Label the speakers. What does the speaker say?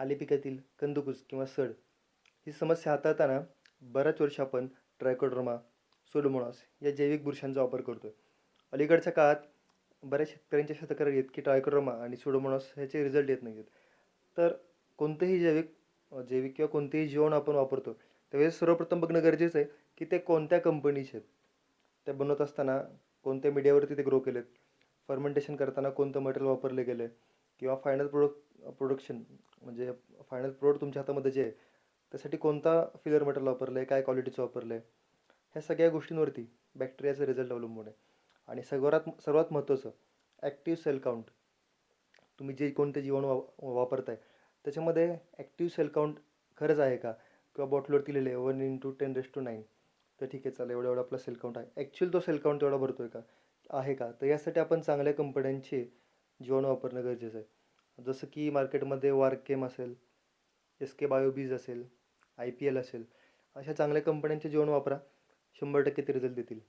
Speaker 1: आलेपिकातील कंदकुज किंवा सड ही समस्या हाताळताना बऱ्याच वर्ष आपण ट्रायकोड्रोमा सोलोमोनास या जैविक बुरशांचा वापर करतो आहे अलीकडच्या काळात बऱ्याच शेतकऱ्यांच्या अशा तक्रारी आहेत की ट्रायकोड्रोमा आणि सोडोमोनास ह्याचे रिझल्ट येत नाही आहेत तर कोणतेही जैविक जैविक किंवा कोणतेही जीवन आपण वापरतो त्यावेळेस सर्वप्रथम बघणं गरजेचं आहे की ते कोणत्या कंपनीचे आहेत? ते बनवत असताना कोणत्या मीडियावरती ते ग्रो केलेत? फर्मेंटेशन करताना कोणतं मटेरियल वापरले गेलं आहे किंवा फायनल प्रोडक्ट प्रोडक्शन म्हणजे फायनल प्रोडक्ट तुमच्या हातामध्ये जे आहे त्यासाठी कोणता फिलर मटेरियल वापरलं आहे काय क्वालिटीचं वापरलं आहे ह्या सगळ्या गोष्टींवरती बॅक्टेरियाचा रिझल्ट अवलंबून आहे. आणि सर्वात सर्वात महत्त्वाचं ॲक्टिव्ह सेल काउंट तुम्ही जे कोणते जीवाणू वा वापरताय त्याच्यामध्ये ॲक्टिव्ह सेल काउंट खरंच आहे का? किंवा बॉटलवरती लिहिलं आहे one into ten raise to nine तर ठीक आहे चालेल एवढा एवढा आपला सेल काउंट आहे. ॲक्च्युअल तो सेल काउंट तेवढा भरतो आहे का? आहे का? तर यासाठी आपण चांगल्या कंपन्यांचे जीवाणू वापरणं गरजेचं आहे. जसं की मार्केटमध्ये वारकेम असेल एस के बायोबीज असेल आय पी एल असेल अशा चांगल्या कंपन्यांचे जेवण वापरा शंभर टक्के ते रिझल्ट देतील.